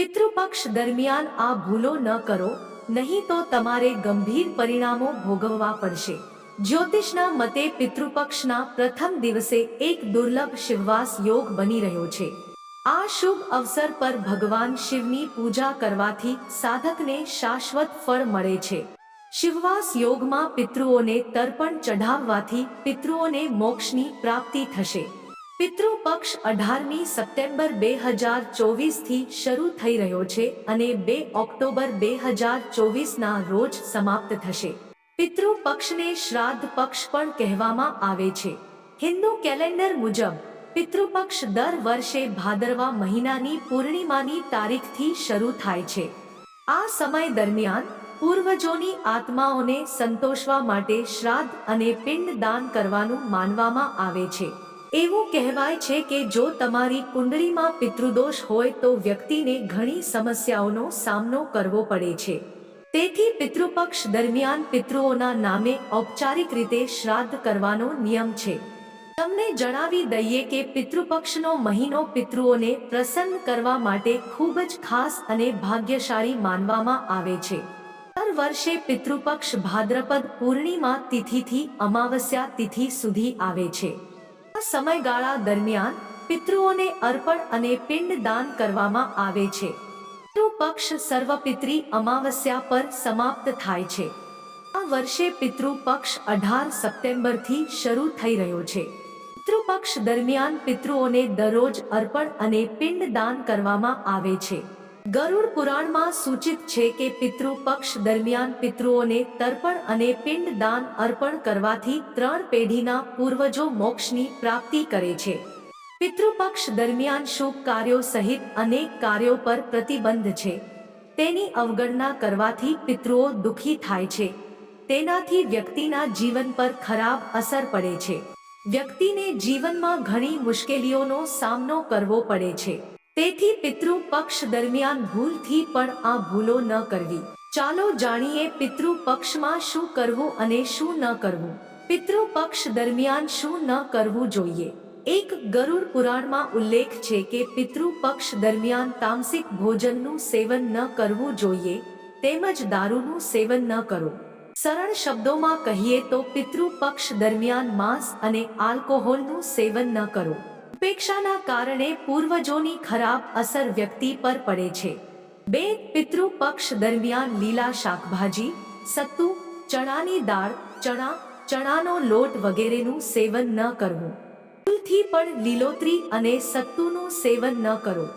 પિતૃપક્ષ દરમિયાન આ ભૂલો ન કરો, નહીં તો તમારે ગંભીર પરિણામો ભોગવવા પડશે. જ્યોતિષના મતે પિતૃપક્ષના પ્રથમ દિવસે એક દુર્લભ શિવવાસ યોગ બની રહ્યો છે. આ શુભ અવસર પર ભગવાન શિવની પૂજા કરવાથી સાધકને શાશ્વત ફળ મળે છે. શિવવાસ યોગમાં પિતૃઓને તર્પણ ચઢાવવાથી પિતૃઓને મોક્ષની પ્રાપ્તિ થશે. પિતૃ પક્ષ અઢારમી સપ્ટેમ્બર બે હજાર ચોવીસથી શરૂ થઈ રહ્યો છે અને બે ઓક્ટોબર બે હજાર ચોવીસના રોજ સમાપ્ત થશે. પિતૃપક્ષને શ્રાદ્ધ પક્ષ પણ કહેવામાં આવે છે. હિન્દુ કેલેન્ડર મુજબ, પિતૃપક્ષ દર વર્ષે ભાદરવા મહિનાની પૂર્ણિમાની તારીખથી શરૂ થાય છે. આ સમય દરમિયાન, પૂર્વજોની આત્માઓને સંતોષવા માટે શ્રાદ્ધ અને પિંડ દાન કરવાનું માનવામાં આવે છે. એવું કહેવાય છે કે જો તમારી કુંડળીમાં પિતૃદોષ હોય તો વ્યક્તિને ઘણી સમસ્યાઓનો સામનો કરવો પડે છે. તેથી પિતૃપક્ષ દરમિયાન પિતૃઓના નામે ઔપચારિક રીતે શ્રાદ્ધ કરવાનો નિયમ છે. તમને જણાવી દઈએ કે પિતૃપક્ષનો મહિનો પિતૃઓને પ્રસન્ન કરવા માટે ખૂબ જ ખાસ અને ભાગ્યશાળી માનવામાં આવે છે. દર વર્ષે પિતૃપક્ષ ભાદ્રપદ પૂર્ણિમા તિથિથી અમાવસ્યા તિથિ સુધી આવે છે. સમયગાળા દરમિયાન પિતૃઓને અર્પણ અને પિંડ દાન કરવામાં આવે છે. પિતૃપક્ષ સર્વપિત્રી અમાવસ્યા પર સમાપ્ત થાય છે. આ વર્ષે પિતૃપક્ષ અઢાર સપ્ટેમ્બરથી શરૂ થઈ રહ્યો છે. પિતૃપક્ષ દરમિયાન પિતૃઓને દરરોજ અર્પણ અને પિંડ દાન કરવામાં આવે છે. ગરુડ પુરાણમાં સૂચિત છે કે પિતૃપક્ષ દરમિયાન પિતૃઓને તર્પણ અને પિંડ દાન અર્પણ કરવાથી ત્રણ પેઢીના પૂર્વજો મોક્ષની પ્રાપ્તિ કરે છે. પિતૃપક્ષ દરમિયાન શુભ કાર્યો સહિત અનેક કાર્યો પર પ્રતિબંધ છે. તેની અવગણના કરવાથી પિતૃઓ દુઃખી થાય છે. તેનાથી વ્યક્તિના જીવન પર ખરાબ અસર પડે છે. વ્યક્તિને જીવનમાં ઘણી મુશ્કેલીઓનો સામનો કરવો પડે છે. તેથી પિતૃ પક્ષ દરમિયાન ભૂલથી પણ આ ભૂલો ન કરવી. ચાલો જાણીએ પિતૃ પક્ષમાં શું કરવું અને શું ન કરવું. પિતૃ પક્ષ દરમિયાન શું ન કરવું જોઈએ. એક ગરુડ પુરાણમાં ઉલ્લેખ છે કે પિતૃ પક્ષ દરમિયાન તામસિક ભોજનનું સેવન ન કરવું જોઈએ, તેમજ દારૂનું સેવન ન કરો. સરળ શબ્દોમાં કહીએ તો પિતૃ પક્ષ દરમિયાન માંસ અને આલ્કોહોલનું સેવન ન કરો. ઉપેક્ષાના કારણે પૂર્વજોની ખરાબ અસર વ્યક્તિ પર પડે છે. બે પિતૃ પક્ષ દરમિયાન લીલા શાકભાજી, સત્તુ, ચણાની દાળ, ચણા, ચણાનો લોટ વગેરેનું સેવન ન કરવું. ફૂલથી પણ લીલોતરી અને સત્તુનું સેવન ન કરો.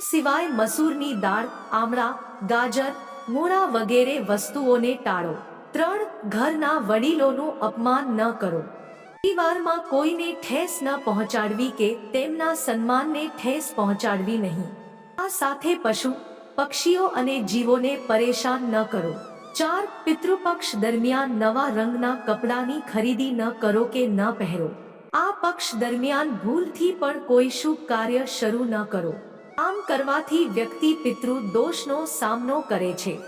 સિવાય મસૂરની દાળ, આમળા, ગાજર, મૂળા વગેરે વસ્તુઓને ટાળો. ત્રણ ઘરના વડીલોનું અપમાન ન કરો. પરિવારમાં કોઈને ઠેસ ન પહોંચાડવી કે તેમના સન્માનને ઠેસ પહોંચાડવી નહીં. આ સાથે પશુ, પક્ષીઓ અને જીવોને પરેશાન ન કરો. ચાર, પિતૃપક્ષ દરમિયાન નવા રંગના કપડાની ખરીદી ન કરો કે ન પહેરો. આ પક્ષ દરમિયાન ભૂલથી પણ કોઈ શુભ કાર્ય શરૂ ન કરો. આમ કરવાથી વ્યક્તિ પિતૃ દોષનો સામનો કરે છે.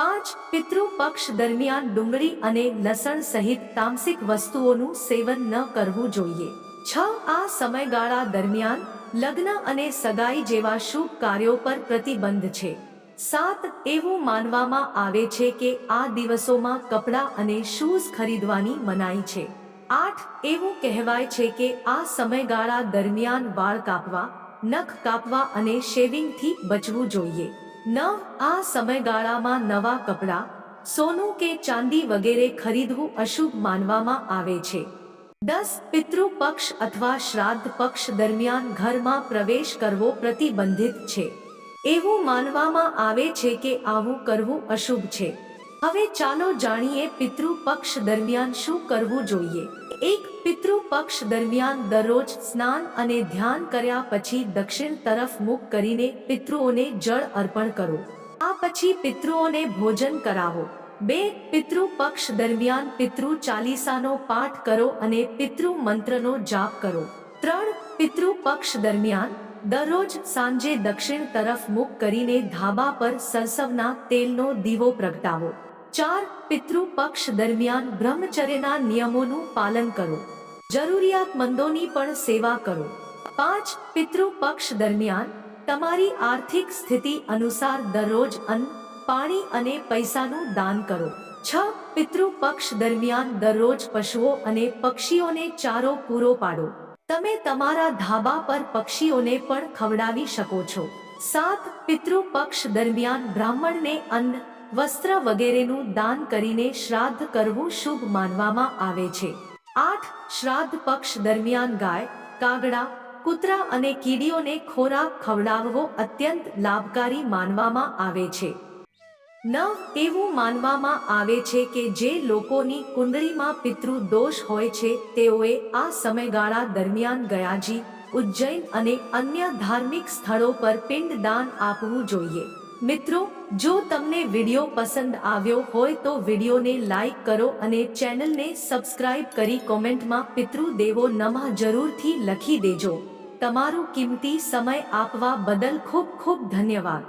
પાંચ પિતૃ પક્ષ દરમિયાન ડુંગળી અને લસણ સહિત તામસિક વસ્તુઓનું સેવન ન કરવું જોઈએ. છ આ સમયગાળા દરમિયાન લગ્ન અને સગાઈ જેવા શુભ કાર્યો પર પ્રતિબંધ છે. સાત એવું માનવામાં આવે છે કે આ દિવસોમાં કપડાં અને શૂઝ ખરીદવાની મનાઈ છે. આઠ એવું કહેવાય છે કે આ સમયગાળા દરમિયાન વાળ કાપવા, નખ કાપવા અને શેવિંગથી બચવું જોઈએ. નવ આ સમયગાળામાં નવા કપડાં, સોનું કે ચાંદી વગેરે ખરીદવું અશુભ માનવામાં આવે છે. દસ પિતૃ પક્ષ અથવા શ્રાદ્ધ પક્ષ દરમિયાન ઘરમાં પ્રવેશ કરવો પ્રતિબંધિત છે. એવું માનવામાં આવે છે કે આવું કરવું અશુભ છે. હવે ચાલો જાણીએ પિતૃ પક્ષ દરમિયાન શું કરવું જોઈએ. એક પિતૃ પક્ષ દરમિયાન દરરોજ સ્નાન અને ધ્યાન કર્યા પછી દક્ષિણ તરફ મુખ કરીને પિતૃઓને જળ અર્પણ કરો. આ પછી પિતૃઓને ભોજન કરાવો. બે પિતૃ પક્ષ દરમિયાન પિતૃ ચાલીસાનો પાઠ કરો અને પિતૃ મંત્રનો જાપ કરો. ત્રણ પિતૃ પક્ષ દરમિયાન દરરોજ સાંજે દક્ષિણ તરફ મુખ કરીને ધાબા પર સરસવના તેલનો દીવો પ્રગટાવો. ચાર પિતૃ પક્ષ દરમિયાન બ્રહ્મચર્યના નિયમોનું પાલન કરો. જરૂરિયાતમંદોની પણ સેવા કરો. પાંચ પિતૃ પક્ષ દરમિયાન તમારી આર્થિક સ્થિતિ અનુસાર દરરોજ અન્ન, પાણી અને પૈસાનું દાન કરો. છ પિતૃ પક્ષ દરમિયાન દરરોજ પશુઓ અને પક્ષીઓને ચારો પૂરો પાડો. તમે તમારા ધાબા પર પક્ષીઓને પણ ખવડાવી શકો છો. સાત પિતૃ પક્ષ દરમિયાન બ્રાહ્મણને અન્ન વસ્ત્ર વગેરેનું દાન કરીને શ્રાદ્ધ કરવું શુભ માનવામાં આવે છે. આઠ, શ્રાદ્ધ પક્ષ દરમિયાન ગાય, કાગડા, કૂતરા અને કીડીઓને ખોરાક ખવડાવવો અત્યંત લાભકારી માનવામાં આવે છે. નવ, એવું માનવામાં આવે છે કે જે લોકોની કુંડળીમાં પિતૃ દોષ હોય છે, તેઓએ આ સમયગાળા દરમિયાન ગયાજી, ઉજ્જૈન અને અન્ય ધાર્મિક સ્થળો પર પિંડદાન આપવું જોઈએ. મિત્રો, જો તમને વીડિયો પસંદ આવ્યો હોય તો વિડીયોને લાઈક કરો અને ચેનલને સબસ્ક્રાઇબ કરી કોમેન્ટમાં પિતૃદેવો નમઃ જરૂરથી લખી દેજો. તમારો કિંમતી સમય આપવા બદલ ખૂબ ખૂબ ધન્યવાદ.